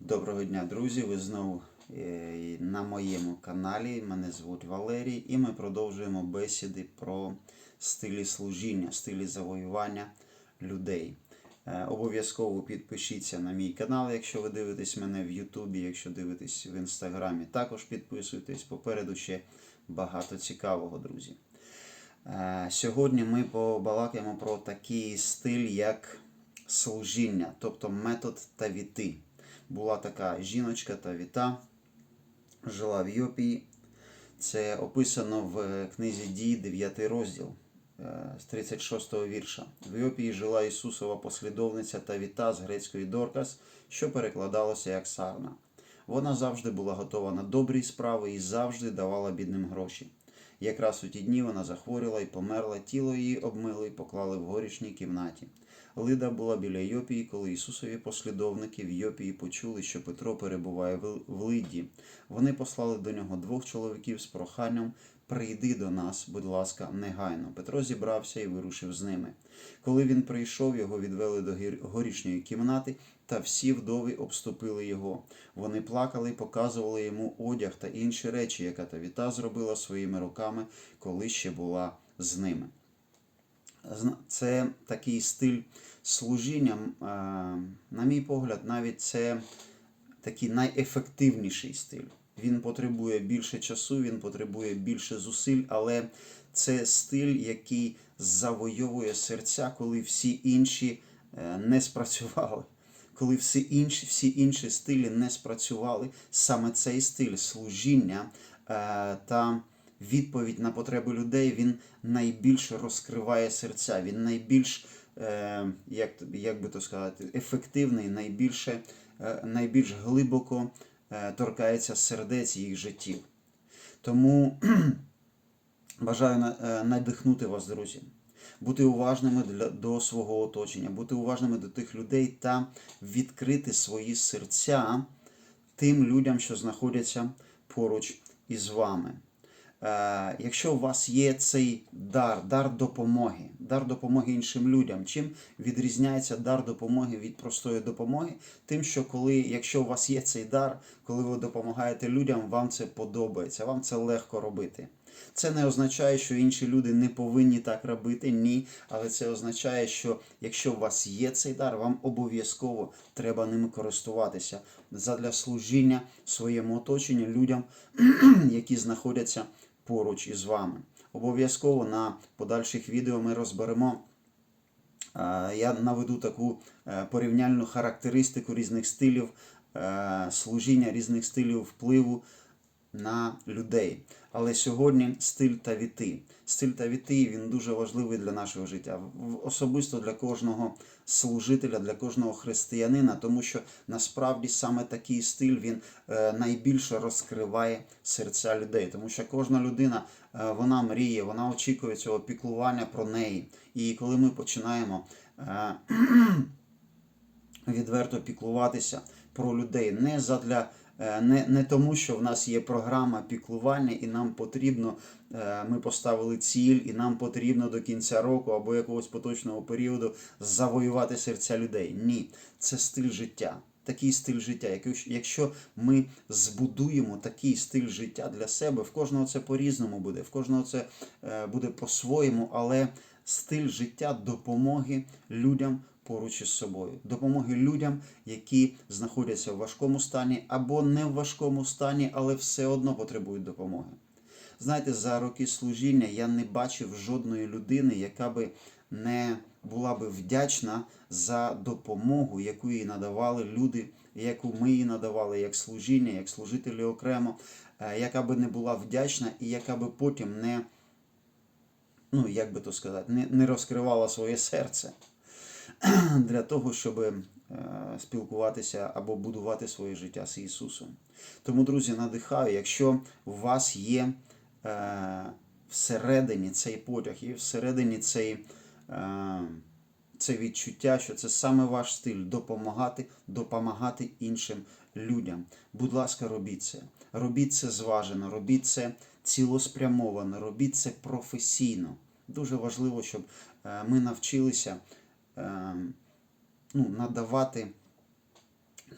Доброго дня, друзі! Ви знову е, на моєму каналі. Мене звуть Валерій, і ми продовжуємо бесіди про стилі служіння, стилі завоювання людей. Е, Обов'язково підпишіться на мій канал, якщо ви дивитесь мене в Ютубі, якщо дивитесь в інстаграмі. Також підписуйтесь. Попереду ще багато цікавого, друзі. Е, Сьогодні ми побалакаємо про такий стиль, як служіння, тобто метод Тавіти. Була така жіночка Тавіта, жила в Йопії. Це описано в книзі Дій, 9 розділ е, з 36 вірша. В Йопії жила Ісусова послідовниця Тавіта з грецької Доркас, що перекладалося як сарна. Вона завжди була готова на добрі справи і завжди давала бідним гроші. Якраз у ті дні вона захворіла і померла, тіло її обмили і поклали в горішній кімнаті. Лида була біля Йопії, коли Ісусові послідовники в Йопії почули, що Петро перебуває в Лиді. Вони послали до нього двох чоловіків з проханням Прийди до нас, будь ласка, негайно. Петро зібрався і вирушив з ними. Коли він прийшов, його відвели до горішньої кімнати, та всі вдови обступили його. Вони плакали, показували йому одяг та інші речі, яка Тавіта зробила своїми руками, коли ще була з ними. Це такий стиль служіння, на мій погляд, навіть це такий найефективніший стиль. Він потребує більше часу, він потребує більше зусиль, але це стиль, який завойовує серця, коли всі інші е, не спрацювали. Коли всі інші, всі інші стилі не спрацювали, саме цей стиль служіння е, та відповідь на потреби людей він найбільше розкриває серця, він найбільш, е, як, як би то сказати, ефективний, найбільше, е, найбільш глибоко е, торкається сердець їх життів. Тому бажаю надихнути вас, друзі. Бути уважними для, до свого оточення, бути уважними до тих людей та відкрити свої серця тим людям, що знаходяться поруч із вами. Е, якщо у вас є цей дар, дар допомоги, дар допомоги іншим людям, чим відрізняється дар допомоги від простої допомоги? Тим, що коли, якщо у вас є цей дар, коли ви допомагаєте людям, вам це подобається, вам це легко робити. Це не означає, що інші люди не повинні так робити, ні. Але це означає, що якщо у вас є цей дар, вам обов'язково треба ним користуватися задля служіння своєму оточенню, людям, які знаходяться поруч із вами. Обов'язково на подальших відео ми розберемо. е, Я наведу таку е, порівняльну характеристику різних стилів е, служіння, різних стилів впливу на людей. Але сьогодні стиль Тавіти. Стиль Тавіти він дуже важливий для нашого життя, особисто для кожного служителя, для кожного християнина, тому що насправді саме такий стиль він е, найбільше розкриває серця людей, тому що кожна людина е, вона мріє, вона очікує цього піклування про неї. І коли ми починаємо е, відверто піклуватися про людей не задля. Е, Не, не тому, що в нас є програма піклування, і нам потрібно, е, ми поставили ціль, і нам потрібно до кінця року або якогось поточного періоду завоювати серця людей. Ні, це стиль життя. Такий стиль життя. Якщо- ми збудуємо такий стиль життя для себе, в кожного це по-різному буде, в кожного це е, буде по-своєму, але стиль життя допомоги людям поруч із собою, допомоги людям, які знаходяться в важкому стані або не в важкому стані, але все одно потребують допомоги. Знаєте, за роки служіння я не бачив жодної людини, яка би не була би вдячна за допомогу, яку їй надавали люди, яку ми їй надавали як служіння, як служителі окремо, е, яка би не була вдячна і яка би потім не, ну як би то сказати, не, не розкривала своє серце для того, щоб е, спілкуватися або будувати своє життя з Ісусом. Тому, друзі, надихаю, якщо у вас є е, всередині цей потяг, є всередині цей, е, це відчуття, що це саме ваш стиль допомагати, допомагати іншим людям. Будь ласка, робіть це. Робіть це зважено, робіть це цілеспрямовано, робіть це професійно. Дуже важливо, щоб ми навчилися ну, надавати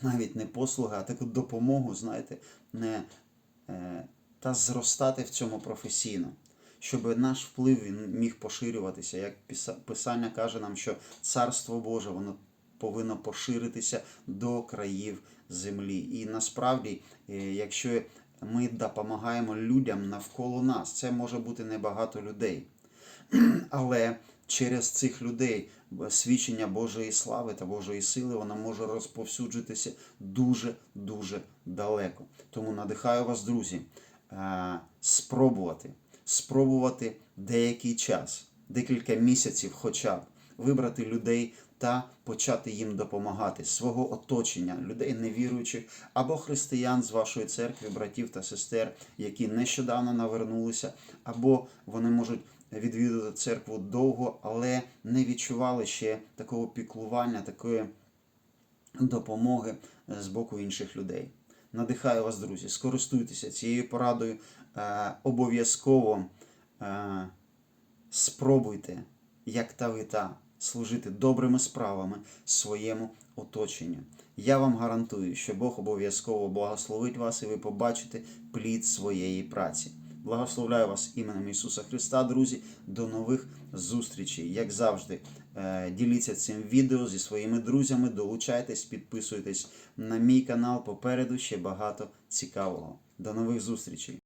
навіть не послуги, а таку допомогу, знаєте, не, е, та зростати в цьому професійно. Щоб наш вплив він міг поширюватися. Як Писання каже нам, що Царство Боже воно повинно поширитися до країв землі. І насправді, е, якщо ми допомагаємо людям навколо нас, це може бути небагато людей. Але через цих людей свідчення Божої слави та Божої сили воно може розповсюджитися дуже дуже далеко. Тому надихаю вас, друзі, е, спробувати, спробувати деякий час, декілька місяців, хоча б вибрати людей та почати їм допомагати свого оточення, людей невіруючих або християн з вашої церкви, братів та сестер, які нещодавно навернулися, або вони можуть відвідувати церкву довго, але не відчували ще такого піклування, такої допомоги е, з боку інших людей. Надихаю вас, друзі, скористуйтеся цією порадою. Е, обов'язково е, спробуйте, як та ви та, служити добрими справами своєму оточенню. Я вам гарантую, що Бог обов'язково благословить вас і ви побачите плід своєї праці. Благословляю вас іменем Ісуса Христа, друзі. До нових зустрічей. Як завжди, е, діліться цим відео зі своїми друзями, долучайтесь, підписуйтесь на мій канал. Попереду ще багато цікавого. До нових зустрічей!